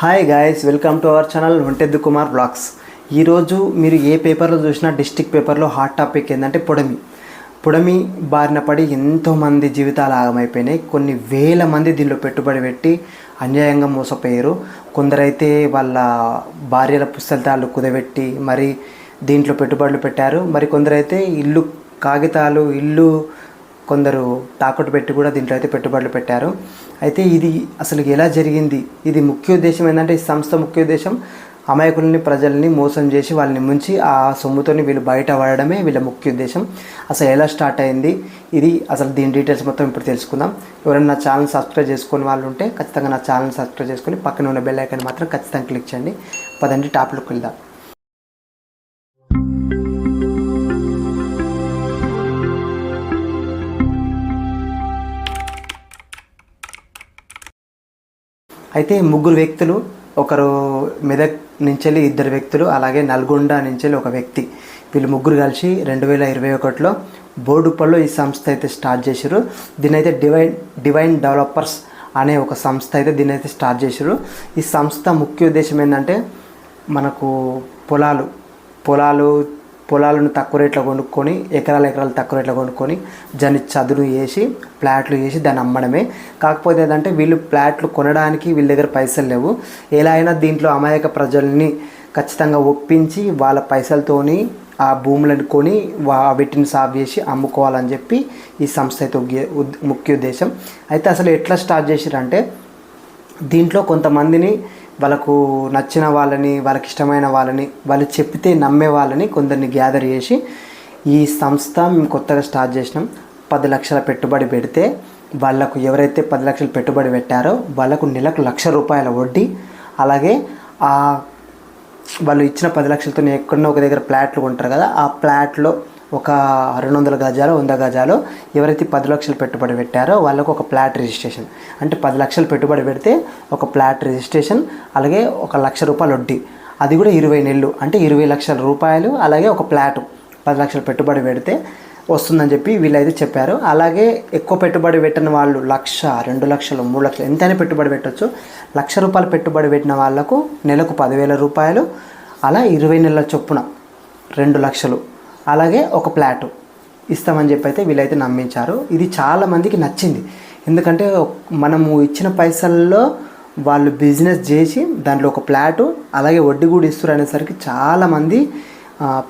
Hi guys welcome to our channel ఒంటెద్దు Kumar blogs ఈరోజు మీరు ఏ పేపర్లో చూసినా డిస్టిక్ పేపర్లో హాట్ టాపిక్ ఏంటంటే పొడమి. పొడమి బారిన పడి ఎంతోమంది జీవితాలు ఆగమైపోయినాయి. కొన్ని వేల మంది దీనిలో పెట్టుబడి పెట్టి అన్యాయంగా మోసపోయారు. కొందరైతే వాళ్ళ భార్యల పుస్తకాలు కుదబెట్టి మరి దీంట్లో పెట్టుబడులు పెట్టారు. మరి కొందరైతే ఇల్లు కాగితాలు ఇల్లు కొందరు తాకట్టు పెట్టి కూడా దీంట్లో అయితే పెట్టుబడులు పెట్టారు. అయితే ఇది అసలు ఎలా జరిగింది? ఇది ముఖ్య ఉద్దేశం ఏంటంటే ఈ సంస్థ ముఖ్య ఉద్దేశం అమాయకుల్ని ప్రజల్ని మోసం చేసి వాళ్ళని ముంచి ఆ సొమ్ముతోని వీళ్ళు బయట పడడమే వీళ్ళ ముఖ్య ఉద్దేశం అసలు ఎలా స్టార్ట్ అయింది? ఇది అసలు దీని డీటెయిల్స్ మొత్తం ఇప్పుడు తెలుసుకుందాం. ఎవరైనా నా ఛానల్ సబ్స్క్రైబ్ చేసుకుని వాళ్ళు ఉంటే ఖచ్చితంగా నా ఛానల్ సబ్స్క్రైబ్ చేసుకొని పక్కన ఉన్న బెల్ ఐకాన్ మాత్రం ఖచ్చితంగా క్లిక్ చేయండి. పదండి టాప్లోకి వెళ్దాం. అయితే ముగ్గురు వ్యక్తులు ఒకరు మెదక్ నుంచి ఇద్దరు వ్యక్తులు అలాగే నల్గొండ నుంచి ఒక వ్యక్తి. వీళ్ళు ముగ్గురు కలిసి రెండు వేల ఇరవై ఒకటిలో బోర్డుపల్లో ఈ సంస్థ అయితే స్టార్ట్ చేశారు దీని అయితే డివైన్ డివైన్ డెవలపర్స్ అనే ఒక సంస్థ అయితే దీని అయితే స్టార్ట్ చేశారు ఈ సంస్థ ముఖ్య ఉద్దేశం ఏంటంటే మనకు పొలాలు పొలాలు పొలాలను తక్కువ రేట్లో కొనుక్కొని ఎకరాల ఎకరాలు తక్కువ రేట్లో కొనుక్కొని దాన్ని చదును వేసి ప్లాట్లు వేసి దాన్ని అమ్మడమే. కాకపోతే ఏంటంటే వీళ్ళు ప్లాట్లు కొనడానికి వీళ్ళ దగ్గర పైసలు లేవు. ఎలా అయినా దీంట్లో అమాయక ప్రజల్ని ఖచ్చితంగా ఒప్పించి వాళ్ళ పైసలతోని ఆ భూములను కొని వా వీటిని సాగు చేసి అమ్ముకోవాలని చెప్పి ఈ సంస్థ అయితే ముఖ్య ఉద్దేశం. అయితే అసలు ఎట్లా స్టార్ట్ చేసిరంటే దీంట్లో కొంతమందిని వాళ్ళకు నచ్చిన వాళ్ళని వాళ్ళకి ఇష్టమైన వాళ్ళని వాళ్ళు చెప్తే నమ్మే వాళ్ళని కొందరిని గ్యాదర్ చేసి ఈ సంస్థ మేము కొత్తగా స్టార్ట్ చేసినాం. పది లక్షల పెట్టుబడి పెడితే వాళ్ళకు ఎవరైతే పది లక్షలు పెట్టుబడి పెట్టారో వాళ్ళకు నెలకు లక్ష రూపాయల వడ్డీ. అలాగే ఆ వాళ్ళు ఇచ్చిన పది లక్షలతో ఎక్కడో ఒక దగ్గర ప్లాట్లు కొంటారు కదా ఆ ప్లాట్లో ఒక రెండు వందల గజాలు వంద గజాలు ఎవరైతే పది లక్షలు పెట్టుబడి పెట్టారో వాళ్ళకు ఒక ప్లాట్ రిజిస్ట్రేషన్. అంటే పది లక్షలు పెట్టుబడి పెడితే ఒక ప్లాట్ రిజిస్ట్రేషన్ అలాగే ఒక లక్ష రూపాయలు వడ్డీ. అది కూడా ఇరవై నెలలు అంటే ఇరవై లక్షల రూపాయలు అలాగే ఒక ప్లాట్ పది లక్షలు పెట్టుబడి పెడితే వస్తుందని చెప్పి వీళ్ళైతే చెప్పారు. అలాగే ఎక్కువ పెట్టుబడి పెట్టిన వాళ్ళు లక్ష రెండు లక్షలు మూడు లక్షలు ఎంతైనా పెట్టుబడి పెట్టొచ్చు. లక్ష రూపాయలు పెట్టుబడి పెట్టిన వాళ్ళకు నెలకు పదివేల రూపాయలు అలా ఇరవై నెలల చొప్పున రెండు లక్షలు అలాగే ఒక ప్లాటు ఇస్తామని చెప్పి అయితే వీళ్ళైతే నమ్మించారు. ఇది చాలామందికి నచ్చింది. ఎందుకంటే మనము ఇచ్చిన పైసల్లో వాళ్ళు బిజినెస్ చేసి దాంట్లో ఒక ప్లాటు అలాగే వడ్డీ కూడా ఇస్తారు అనేసరికి చాలామంది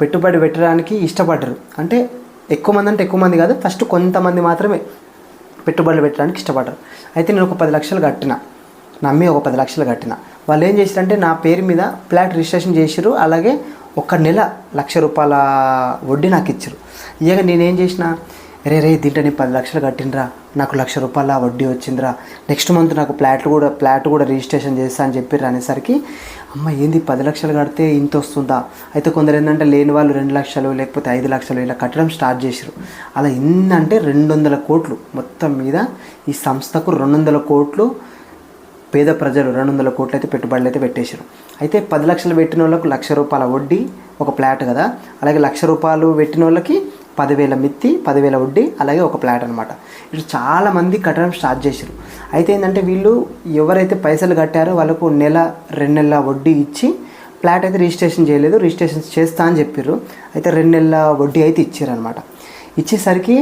పెట్టుబడి పెట్టడానికి ఇష్టపడ్డరు. అంటే ఎక్కువ మంది అంటే ఎక్కువ మంది కాదు ఫస్ట్ కొంతమంది మాత్రమే పెట్టుబడులు పెట్టడానికి ఇష్టపడ్డారు. అయితే నేను ఒక పది లక్షలు కట్టిన. నమ్మి ఒక పది లక్షలు కట్టిన. వాళ్ళు ఏం చేశారంటే నా పేరు మీద ప్లాట్ రిజిస్ట్రేషన్ చేసిరు అలాగే ఒక నెల లక్ష రూపాయల వడ్డీ నాకు ఇచ్చారు. ఇక నేనేం చేసిన రే రే దీంట్లో నేను పది లక్షలు కట్టినరా నాకు లక్ష రూపాయల వడ్డీ వచ్చిందిరా నెక్స్ట్ మంత్ నాకు ప్లాట్లు కూడా ప్లాట్ కూడా రిజిస్ట్రేషన్ చేస్తా అని చెప్పి అనేసరికి అమ్మ ఏంది పది లక్షలు కడితే ఇంత వస్తుందా? అయితే కొందరు ఏంటంటే లేని వాళ్ళు రెండు లక్షలు లేకపోతే ఐదు లక్షలు ఇలా కట్టడం స్టార్ట్ చేశారు అలా ఎన్నంటే రెండు వందల కోట్లు మొత్తం మీద ఈ సంస్థకు రెండు వందల కోట్లు పేద ప్రజలు రెండు వందల కోట్లు అయితే పెట్టుబడులు అయితే పెట్టేశారు. అయితే పది లక్షలు పెట్టిన వాళ్ళకు లక్ష రూపాయల వడ్డీ ఒక ప్లాట్ కదా? అలాగే లక్ష రూపాయలు పెట్టిన వాళ్ళకి పదివేల మిత్తి పదివేల వడ్డీ అలాగే ఒక ప్లాట్ అనమాట ఇటు చాలామంది కట్టడం స్టార్ట్ చేశారు. అయితే ఏంటంటే వీళ్ళు ఎవరైతే పైసలు కట్టారో వాళ్ళకు నెల రెండు నెలల వడ్డీ ఇచ్చి ప్లాట్ అయితే రిజిస్ట్రేషన్ చేయలేదు. రిజిస్ట్రేషన్ చేస్తా అని చెప్పారు. అయితే రెండు నెలల వడ్డీ అయితే ఇచ్చారనమాట ఇచ్చేసరికి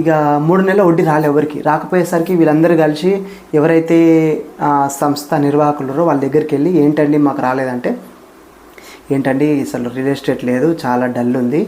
ఇక మూడు నెలల వడ్డీ రాలే ఎవరికి. రాకపోయేసరికి వీళ్ళందరూ కలిసి ఎవరైతే సంస్థ నిర్వాహకులరో వాళ్ళ దగ్గరికి వెళ్ళి ఏంటండి మాకు రాలేదంటే ఏంటండి అసలు రియల్ ఎస్టేట్ లేదు చాలా డల్ ఉంది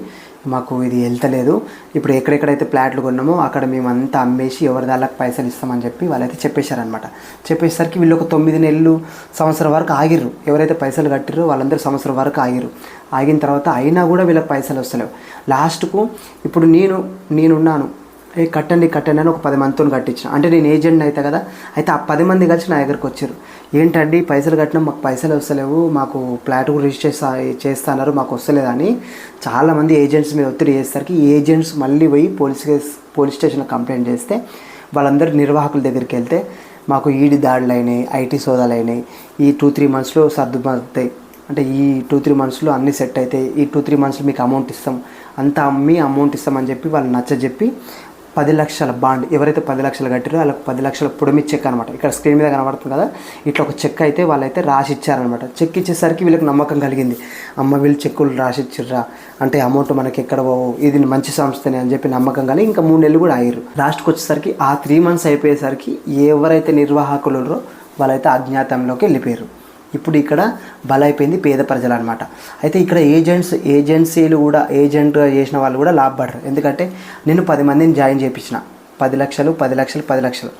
మాకు ఇది వెళ్తలేదు ఇప్పుడు ఎక్కడెక్కడైతే ప్లాట్లు కొన్నామో అక్కడ మేము అంతా అమ్మేసి ఎవరి దాళ్ళకి పైసలు ఇస్తామని చెప్పి వాళ్ళైతే చెప్పేశారనమాట చెప్పేసరికి వీళ్ళు ఒక తొమ్మిది నెలలు సంవత్సరం వరకు ఆగిర్రు. ఎవరైతే పైసలు కట్టిర్రో వాళ్ళందరూ సంవత్సరం వరకు ఆగిర్రు. ఆగిన తర్వాత అయినా కూడా వీళ్ళకి పైసలు వస్తలేవు. లాస్ట్కు ఇప్పుడు నేను నేనున్నాను. ఏ కట్టండి కట్టండి అని ఒక పది మందితో కట్టించిన. అంటే నేను ఏజెంట్ అయితే కదా అయితే ఆ పది మంది కలిసి నా దగ్గరకు వచ్చారు. ఏంటండి పైసలు కట్టినా మాకు పైసలు వస్తలేవు మాకు ప్లాట్ కూడా రిజిస్టర్ చేస్తా చేస్తున్నారు మాకు వస్తలేదని చాలామంది ఏజెంట్స్ మీద ఒత్తిడి చేసేసరికి ఈ ఏజెంట్స్ మళ్ళీ పోయి పోలీస్ కేస్ పోలీస్ స్టేషన్లో కంప్లైంట్ చేస్తే వాళ్ళందరూ నిర్వాహకుల దగ్గరికి వెళ్తే మాకు ఈడి దాడులు అయినాయి ఐటీ సోదాలు అయినాయి. ఈ టూ త్రీ మంత్స్లో సర్దుమవుతాయి అంటే ఈ టూ త్రీ మంత్స్లో అన్నీ సెట్ అవుతాయి ఈ టూ త్రీ మంత్స్లో మీకు అమౌంట్ ఇస్తాం అంతా అమ్మి అమౌంట్ ఇస్తామని చెప్పి వాళ్ళు నచ్చ చెప్పి పది లక్షల బాండ్ ఎవరైతే పది లక్షలు కట్టారో వాళ్ళకి పది లక్షల పొడిమి చెక్ అనమాట ఇక్కడ స్క్రీన్ మీద కనబడుతుంది కదా ఇట్లా ఒక చెక్ అయితే వాళ్ళైతే రాసి ఇచ్చారనమాట చెక్ ఇచ్చేసరికి వీళ్ళకి నమ్మకం కలిగింది. అమ్మ వీళ్ళు చెక్కులు రాసి ఇచ్చిర్రా అంటే అమౌంట్ మనకి ఎక్కడ పోవు ఇది మంచి సంస్థనే అని చెప్పి నమ్మకం కలిగి ఇంకా మూడు నెలలు కూడా అయ్యారు లాస్ట్కి వచ్చేసరికి ఆ త్రీ మంత్స్ అయిపోయేసరికి ఎవరైతే నిర్వాహకులు వాళ్ళైతే అజ్ఞాతంలోకి వెళ్ళిపోయారు ఇప్పుడు ఇక్కడ బలైపోయింది పేద ప్రజలు అనమాట అయితే ఇక్కడ ఏజెంట్స్ ఏజెన్సీలు కూడా ఏజెంట్గా చేసిన వాళ్ళు కూడా లాభపడరు ఎందుకంటే నేను పది మందిని జాయిన్ చేయించిన పది లక్షలు పది లక్షలు పది లక్షలు.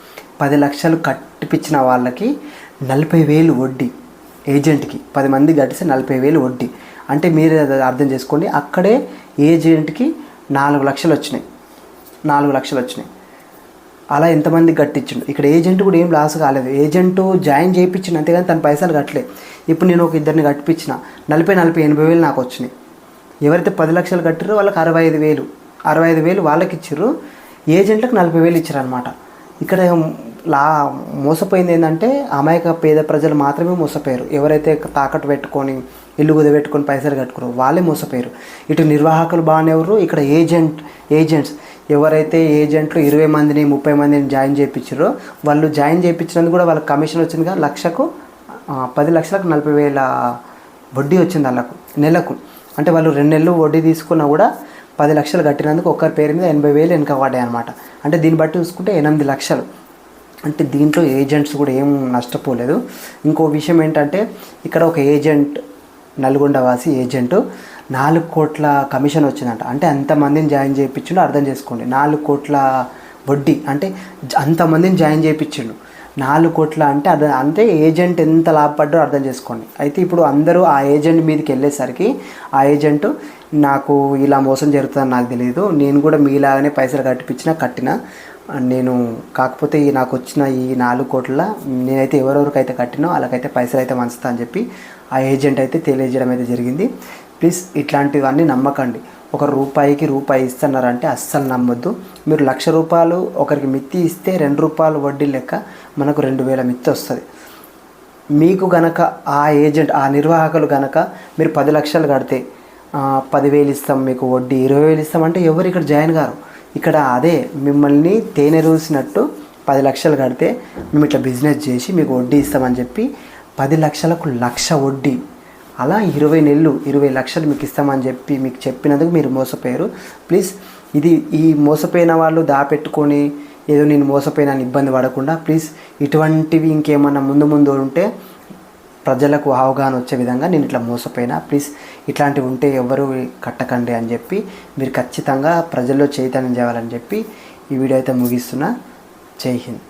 పది లక్షలు కట్టిపించిన వాళ్ళకి నలభై వేలు వడ్డీ. ఏజెంట్కి పది మంది కట్టిస్తే నలభై వేలు వడ్డీ. అంటే మీరు అర్థం చేసుకోండి. అక్కడే ఏజెంట్కి నాలుగు లక్షలు వచ్చినాయి. నాలుగు లక్షలు వచ్చినాయి. అలా ఎంతమంది కట్టించిండు ఇక్కడ ఏజెంట్ కూడా ఏం లాస్ కాలేదు. ఏజెంట్ జాయిన్ చేయించిండు అంతేగాని తన పైసలు కట్టలేదు ఇప్పుడు నేను ఒక ఇద్దరిని కట్టించిన. నలభై నలభై ఎనభై వేలు నాకు వచ్చినాయి. ఎవరైతే పది లక్షలు కట్టారో వాళ్ళకి అరవై ఐదు వేలు. అరవై ఐదు వేలు వాళ్ళకి ఇచ్చారు ఏజెంట్లకు నలభై వేలు ఇచ్చారు అనమాట ఇక్కడ లా మోసపోయింది ఏంటంటే అమాయక పేద ప్రజలు మాత్రమే మోసపోయారు. ఎవరైతే తాకట్టు పెట్టుకొని ఇల్లు కుదబెట్టుకొని పైసలు కట్టుకున్నారో వాళ్ళే మోసపోయారు. ఇటు నిర్వాహకులు బాగానే ఎవరు ఇక్కడ ఏజెంట్ ఏజెంట్స్ ఎవరైతే ఏజెంట్లు ఇరవై మందిని ముప్పై మందిని జాయిన్ చేయించారో వాళ్ళు జాయిన్ చేయించినందుకు కూడా వాళ్ళకి కమిషన్ వచ్చింది లక్షకు పది లక్షలకు నలభై వేల వడ్డీ వచ్చింది వాళ్ళకు నెలకు. అంటే వాళ్ళు రెండు నెలలు వడ్డీ తీసుకున్నా కూడా పది లక్షలు కట్టినందుకు ఒక్కరి పేరు మీద ఎనభై వేలు వెనక పడ్డాయి అనమాట అంటే దీన్ని బట్టి చూసుకుంటే ఎనిమిది లక్షలు. అంటే దీంట్లో ఏజెంట్స్ కూడా ఏం నష్టపోలేదు. ఇంకో విషయం ఏంటంటే ఇక్కడ ఒక ఏజెంట్ నల్గొండ వాసి ఏజెంట్ నాలుగు కోట్ల కమిషన్ వచ్చిందంట. అంటే అంతమందిని జాయిన్ చేయించిండు అర్థం చేసుకోండి. నాలుగు కోట్ల వడ్డీ అంటే జ- అంతమందిని జాయిన్ చేయించిండు నాలుగు కోట్ల అంటే అర్థం అంటే ఏజెంట్ ఎంత లాభపడ్డో అర్థం చేసుకోండి. అయితే ఇప్పుడు అందరూ ఆ ఏజెంట్ మీదకి వెళ్ళేసరికి ఆ ఏజెంట్ నాకు ఇలా మోసం జరుగుతుందని నాకు తెలియదు. నేను కూడా మీలాగానే పైసలు కట్టిపించినా కట్టినా. నేను కాకపోతే ఈ నాకు వచ్చిన ఈ నాలుగు కోట్ల నేనైతే ఎవరెవరికైతే కట్టినో వాళ్ళకైతే పైసలు అయితే మంచుతా అని చెప్పి ఆ ఏజెంట్ అయితే తెలియజేయడం అయితే జరిగింది. ప్లీజ్ ఇట్లాంటివన్నీ నమ్మకండి. ఒక రూపాయికి రూపాయి ఇస్తున్నారంటే అస్సలు నమ్మొద్దు. మీరు లక్ష రూపాయలు ఒకరికి మిత్తి ఇస్తే రెండు రూపాయలు వడ్డీ లెక్క మనకు రెండు వేల మిత్తి వస్తుంది. మీకు గనక ఆ ఏజెంట్ ఆ నిర్వాహకులు గనక మీరు పది లక్షలు కడితే పదివేలు ఇస్తాం మీకు వడ్డీ ఇరవై వేలు ఇస్తాం అంటే ఎవరు ఇక్కడ జాయిన్ గారు? ఇక్కడ అదే మిమ్మల్ని తేనె రూసినట్టు పది లక్షలు కడితే మేము ఇట్లా బిజినెస్ చేసి మీకు వడ్డీ ఇస్తామని చెప్పి పది లక్షలకు లక్ష వడ్డీ అలా ఇరవై నెలలు ఇరవై లక్షలు మీకు ఇస్తామని చెప్పి మీకు చెప్పినందుకు మీరు మోసపోయారు. ప్లీజ్ ఇది ఈ మోసపోయిన వాళ్ళు దాపెట్టుకొని ఏదో నేను మోసపోయినాను ఇబ్బంది పడకుండా ప్లీజ్ ఇటువంటివి ఇంకేమన్నా ముందు ముందు ఉంటే ప్రజలకు అవగాహన వచ్చే విధంగా నేను ఇట్లా మోసపోయినా. ప్లీజ్ ఇట్లాంటివి ఉంటే ఎవరు కట్టకండి అని చెప్పి మీరు ఖచ్చితంగా ప్రజల్లో చైతన్యం చేయాలని చెప్పి ఈ వీడియో అయితే ముగిస్తున్నా. జై హింద్.